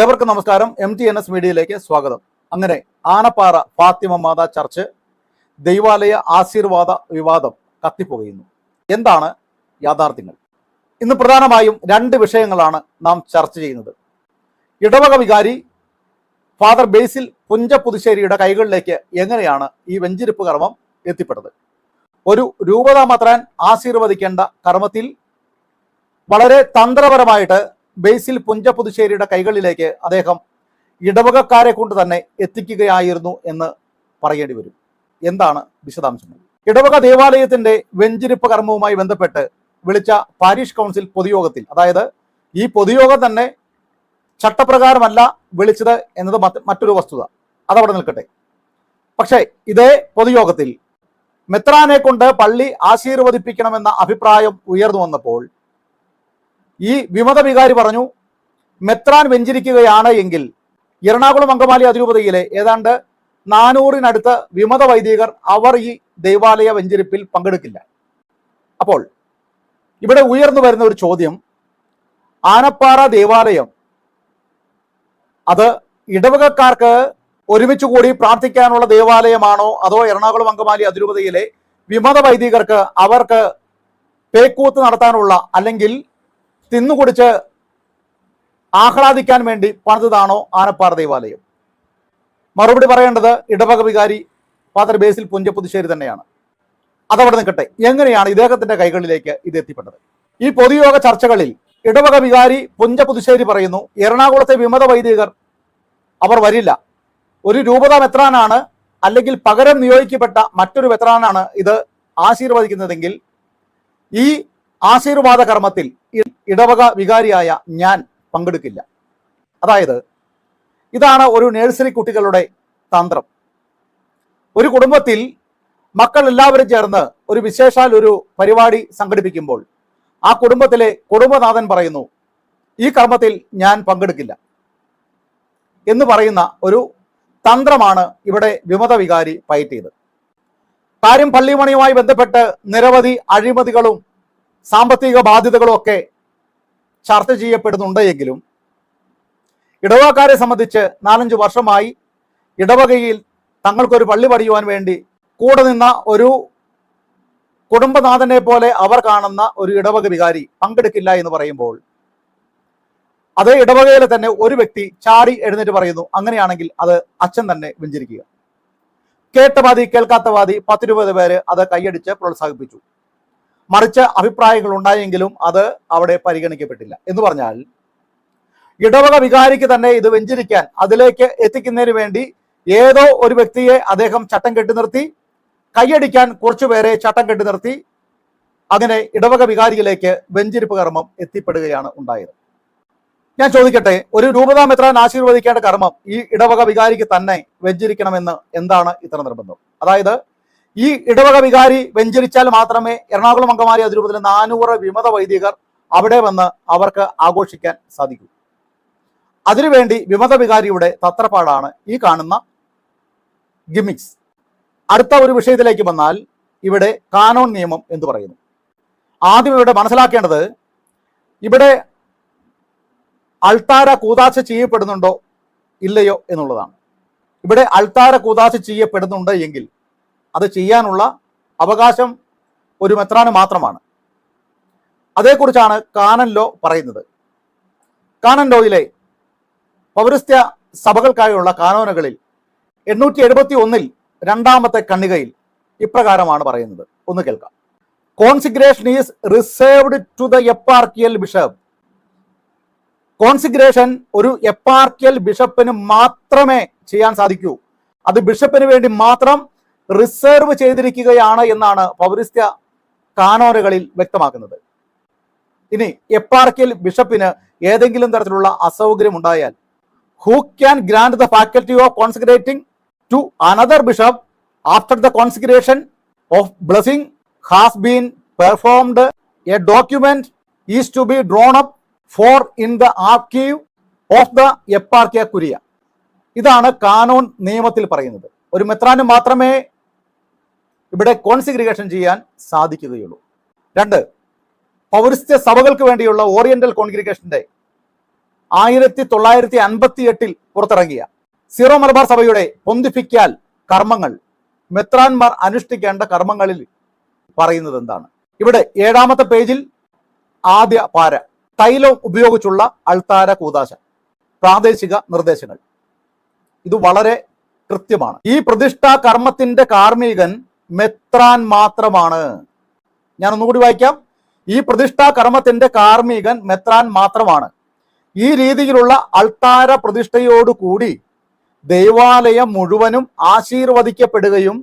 ഏവർക്കും നമസ്കാരം. M T N S മീഡിയയിലേക്ക് സ്വാഗതം. അങ്ങനെ ആനപ്പാറ ഫാത്തിമ മാതാ ചർച്ച് ദൈവാലയ ആശീർവാദ വിവാദം കത്തിപ്പുകയുന്നു എന്താണ് യാഥാർത്ഥ്യങ്ങൾ? ഇന്ന് പ്രധാനമായും രണ്ട് വിഷയങ്ങളാണ് നാം ചർച്ച ചെയ്യുന്നത്. ഇടവക വികാരി ഫാദർ ബേസിൽ പുഞ്ചപുതുശ്ശേരിയുടെ കൈകളിലേക്ക് എങ്ങനെയാണ് ഈ വെഞ്ചിരിപ്പ് കർമ്മം എത്തിപ്പെട്ടത്? ഒരു രൂപതാമത്രാൻ ആശീർവദിക്കേണ്ട കർമ്മത്തിൽ വളരെ തന്ത്രപരമായിട്ട് ബേസിൽ പുഞ്ച പുതുശ്ശേരിയുടെ കൈകളിലേക്ക് അദ്ദേഹം ഇടവകക്കാരെ കൊണ്ട് തന്നെ എത്തിക്കുകയായിരുന്നു എന്ന് പറയേണ്ടി വരും. എന്താണ് വിശദാംശങ്ങൾ? ഇടവക ദേവാലയത്തിന്റെ വെഞ്ചിരിപ്പ് കർമ്മവുമായി ബന്ധപ്പെട്ട് വിളിച്ച പാരീഷ് കൗൺസിൽ പൊതുയോഗത്തിൽ അതായത് ഈ പൊതുയോഗം തന്നെ ചട്ടപ്രകാരമല്ല വിളിച്ചത് എന്നത് മറ്റൊരു വസ്തുത. അതവിടെ നിൽക്കട്ടെ. പക്ഷേ ഇതേ പൊതുയോഗത്തിൽ മെത്രാനെ കൊണ്ട് പള്ളി ആശീർവദിപ്പിക്കണമെന്ന അഭിപ്രായം ഉയർന്നു വന്നപ്പോൾ ഈ വിമത വികാരി പറഞ്ഞു മെത്രാൻ വെഞ്ചരിക്കുകയാണ് എങ്കിൽ എറണാകുളം അങ്കമാലി അതിരൂപതയിലെ ഏതാണ്ട് നാനൂറിനടുത്ത് വിമത വൈദികർ അവർ ഈ ദൈവാലയ വെഞ്ചരിപ്പിൽ പങ്കെടുക്കില്ല. അപ്പോൾ ഇവിടെ ഉയർന്നു വരുന്ന ഒരു ചോദ്യം ആനപ്പാറ ദേവാലയം അത് ഇടവകക്കാർക്ക് ഒരുമിച്ച് കൂടി പ്രാർത്ഥിക്കാനുള്ള ദേവാലയമാണോ അതോ എറണാകുളം അങ്കമാലി അതിരൂപതയിലെ വിമത വൈദികർക്ക് അവർക്ക് പേക്കൂത്ത് നടത്താനുള്ള അല്ലെങ്കിൽ തിന്നുകുടിച്ച് ആഹ്ലാദിക്കാൻ വേണ്ടി പണിതതാണോ ആനപ്പാറ ദേവാലയം? മറുപടി പറയേണ്ടത് ഇടവക വികാരി ഫാദർ ബേസിൽ പുഞ്ചപുതുശ്ശേരി തന്നെയാണ്. അതവിടെ നിൽക്കട്ടെ. എങ്ങനെയാണ് ഇദ്ദേഹത്തിന്റെ കൈകളിലേക്ക് ഇത് എത്തിപ്പെട്ടത്? ഈ പൊതുയോഗ ചർച്ചകളിൽ ഇടവക വികാരി പുഞ്ചപുതുശ്ശേരി പറയുന്നു എറണാകുളത്തെ വിമത വൈദികർ അവർ വരില്ല. ഒരു രൂപത മെത്രാനാണ് അല്ലെങ്കിൽ പകരം നിയോഗിക്കപ്പെട്ട മറ്റൊരു മെത്രാനാണ് ഇത് ആശീർവദിക്കുന്നതെങ്കിൽ ഈ ആശീർവാദ കർമ്മത്തിൽ ഇടവക വികാരിയായ ഞാൻ പങ്കെടുക്കില്ല. അതായത് ഇതാണ് ഒരു നഴ്സറി കുട്ടികളുടെ തന്ത്രം. ഒരു കുടുംബത്തിൽ മക്കൾ എല്ലാവരും ചേർന്ന് ഒരു വിശേഷാൽ ഒരു പരിപാടി സംഘടിപ്പിക്കുമ്പോൾ ആ കുടുംബത്തിലെ കുടുംബനാഥൻ പറയുന്നു ഈ കർമ്മത്തിൽ ഞാൻ പങ്കെടുക്കില്ല. എന്ന് പറയുന്ന ഒരു തന്ത്രമാണ് ഇവിടെ വിമത വികാരി പയറ്റിയത്. കാര്യം പള്ളിമണിയുമായി ബന്ധപ്പെട്ട് നിരവധി അഴിമതികളും സാമ്പത്തിക ബാധ്യതകളൊക്കെ ചർച്ച ചെയ്യപ്പെടുന്നുണ്ട് എങ്കിലും ഇടവകക്കാരെ സംബന്ധിച്ച് നാലഞ്ച് വർഷമായി ഇടവകയിൽ തങ്ങൾക്കൊരു പള്ളി പണിയുവാൻ വേണ്ടി കൂടെ നിന്ന ഒരു കുടുംബനാഥനെ പോലെ അവർ കാണുന്ന ഒരു ഇടവക വികാരി പങ്കെടുക്കില്ല എന്ന് പറയുമ്പോൾ അതേ ഇടവകയിലെ തന്നെ ഒരു വ്യക്തി ചാടി എഴുന്നേറ്റ് പറയുന്നു. അങ്ങനെയാണെങ്കിൽ അത് അച്ഛൻ തന്നെ വെഞ്ചരിക്കുക. കേട്ട വാദി കേൾക്കാത്ത വാദി പത്തിരുപത് പേര് അത് കൈയടിച്ച് പ്രോത്സാഹിപ്പിച്ചു. മറിച്ച് അഭിപ്രായങ്ങൾ ഉണ്ടായെങ്കിലും അത് അവിടെ പരിഗണിക്കപ്പെട്ടില്ല. എന്ന് പറഞ്ഞാൽ ഇടവക വികാരിക്ക് തന്നെ ഇത് വെഞ്ചരിക്കാൻ അതിലേക്ക് എത്തിക്കുന്നതിന് വേണ്ടി ഏതോ ഒരു വ്യക്തിയെ അദ്ദേഹം ചട്ടം കെട്ടി നിർത്തി കൈയടിക്കാൻ കുറച്ചുപേരെ ചട്ടം കെട്ടി നിർത്തി അങ്ങനെ ഇടവക വികാരിയിലേക്ക് വെഞ്ചരിപ്പ് കർമ്മം എത്തിപ്പെടുകയാണ് ഉണ്ടായത്. ഞാൻ ചോദിക്കട്ടെ ഒരു രൂപതാ മെത്രാൻ ആശീർവദിക്കേണ്ട കർമ്മം ഈ ഇടവക വികാരിക്ക് തന്നെ വെഞ്ചരിക്കണമെന്ന് എന്താണ് ഇത്ര നിർബന്ധം? അതായത് ഈ ഇടവക വികാരി വെഞ്ചരിച്ചാൽ മാത്രമേ എറണാകുളം അങ്കമാലി അതിരൂപത്തിലെ നാനൂറ് വിമത വൈദികർ അവിടെ വന്ന് അവർക്ക് ആഘോഷിക്കാൻ സാധിക്കൂ. അതിനുവേണ്ടി വിമത വികാരിയുടെ തത്രപ്പാടാണ് ഈ കാണുന്ന ഗിമിക്സ്. അടുത്ത ഒരു വിഷയത്തിലേക്ക് വന്നാൽ ഇവിടെ കാനോൺ നിയമം എന്ന് പറയുന്നു. ആദ്യം ഇവിടെ മനസ്സിലാക്കേണ്ടത് ഇവിടെ അൾത്താര കൂതാശ ചെയ്യപ്പെടുന്നുണ്ടോ ഇല്ലയോ എന്നുള്ളതാണ്. ഇവിടെ അൾത്താര കൂതാശ ചെയ്യപ്പെടുന്നുണ്ട് എങ്കിൽ അത് ചെയ്യാനുള്ള അവകാശം ഒരു മെത്രാന് മാത്രമാണ്. അതേക്കുറിച്ചാണ് കാനൻ ലോ പറയുന്നത്. കാനൻ ലോയിലെ പൗരസ്ത്യ സഭകൾക്കായുള്ള കാനോനുകളിൽ എണ്ണൂറ്റി എഴുപത്തി ഒന്നിൽ രണ്ടാമത്തെ കണ്ണികയിൽ ഇപ്രകാരമാണ് പറയുന്നത്. ഒന്ന് കേൾക്കാം. Consecration is reserved to the eparchial bishop consecration ഒരു എപ്പാർക്കിയൽ ബിഷപ്പിന് മാത്രമേ ചെയ്യാൻ സാധിക്കൂ. അത് ബിഷപ്പിന് വേണ്ടി മാത്രം റിസർവ് ചെയ്തിരിക്കുകയാണ് എന്നാണ് പൗരസ്ത്യ കാനോനുകളിൽ വ്യക്തമാക്കുന്നത്. ഇനി എപ്പാർക്കിൽ ബിഷപ്പിന് ഏതെങ്കിലും തരത്തിലുള്ള അസൗകര്യം ഉണ്ടായാൽ who can grant the faculty of concentrating to another bishop after the consecration of blessing has been performed a document is to be drawn up for in the archive of the eparchia curia ഇതാണ് cannon നിയമത്തിൽ പറയുന്നത്. ഒരു മെത്രാന് മാത്രമേ ഇവിടെ കോൺസിഗ്രിഗേഷൻ ചെയ്യാൻ സാധിക്കുകയുള്ളൂ. രണ്ട് പൗരസ്ത്യ സഭകൾക്ക് വേണ്ടിയുള്ള ഓറിയന്റൽ കോൺഗ്രിഗേഷന്റെ ആയിരത്തി തൊള്ളായിരത്തി അൻപത്തി എട്ടിൽ പുറത്തിറങ്ങിയ സീറോ മലബാർ സഭയുടെ പൊന്തിഫിക്കാൽ കർമ്മങ്ങൾ മെത്രാൻമാർ അനുഷ്ഠിക്കേണ്ട കർമ്മങ്ങളിൽ പറയുന്നത് എന്താണ് ഇവിടെ ഏഴാമത്തെ പേജിൽ ആദ്യ പാര തൈലം ഉപയോഗിച്ചുള്ള അൾത്താര കൂതാശ പ്രാദേശിക നിർദ്ദേശങ്ങൾ. ഇത് വളരെ കൃത്യമാണ്. ഈ പ്രതിഷ്ഠാ കർമ്മത്തിന്റെ കാർമ്മികൻ മെത്രാൻ മാത്രമാണ്. ഞാൻ ഒന്നുകൂടി വായിക്കാം. ഈ പ്രതിഷ്ഠാ കർമ്മത്തിന്റെ കാർമ്മികൻ മെത്രാൻ മാത്രമാണ്. ഈ രീതിയിലുള്ള അൾത്താര പ്രതിഷ്ഠയോടുകൂടി ദേവാലയം മുഴുവനും ആശീർവദിക്കപ്പെടുകയും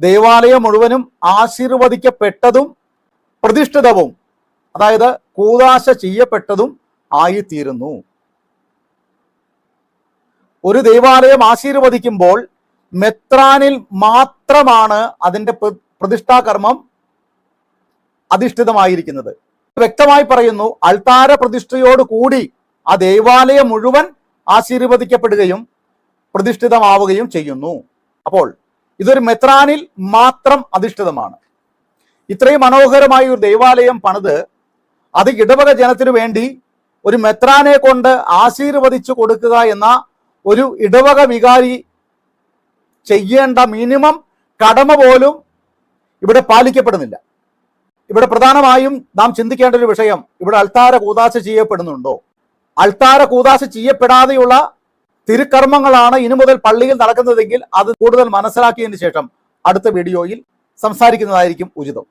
ദേവാലയം മുഴുവനും ആശീർവദിക്കപ്പെട്ടതും പ്രതിഷ്ഠിതവും അതായത് കൂതാശ ചെയ്യപ്പെട്ടതും ആയിത്തീരുന്നു. ഒരു ദേവാലയം ആശീർവദിക്കുമ്പോൾ മെത്രാനിൽ മാത്രമാണ് അതിന്റെ പ്ര- പ്രതിഷ്ഠാകർമ്മം അധിഷ്ഠിതമായിരിക്കുന്നത്. വ്യക്തമായി പറയുന്നു അൾത്താര പ്രതിഷ്ഠയോട് കൂടി ആ ദേവാലയം മുഴുവൻ ആശീർവദിക്കപ്പെടുകയും പ്രതിഷ്ഠിതമാവുകയും ചെയ്യുന്നു. അപ്പോൾ ഇതൊരു മെത്രാനിൽ മാത്രം അധിഷ്ഠിതമാണ്. ഇത്രയും മനോഹരമായ ഒരു ദേവാലയം പണിത് അത് ഇടവക ജനത്തിനു വേണ്ടി ഒരു മെത്രാനെ കൊണ്ട് ആശീർവദിച്ചു കൊടുക്കുക എന്ന ഒരു ഇടവക വികാരി ചെയ്യേണ്ട മിനിമം കടമ പോലും ഇവിടെ പാലിക്കപ്പെടുന്നില്ല. ഇവിടെ പ്രധാനമായും നാം ചിന്തിക്കേണ്ട ഒരു വിഷയം ഇവിടെ അൾത്താര കൂതാശ ചെയ്യപ്പെടുന്നുണ്ടോ? അൾത്താര കൂതാശ ചെയ്യപ്പെടാതെയുള്ള തിരുക്കർമ്മങ്ങളാണ് ഇനി മുതൽ പള്ളിയിൽ നടക്കുന്നതെങ്കിൽ അത് കൂടുതൽ മനസ്സിലാക്കിയതിന് ശേഷം അടുത്ത വീഡിയോയിൽ സംസാരിക്കുന്നതായിരിക്കും ഉചിതം.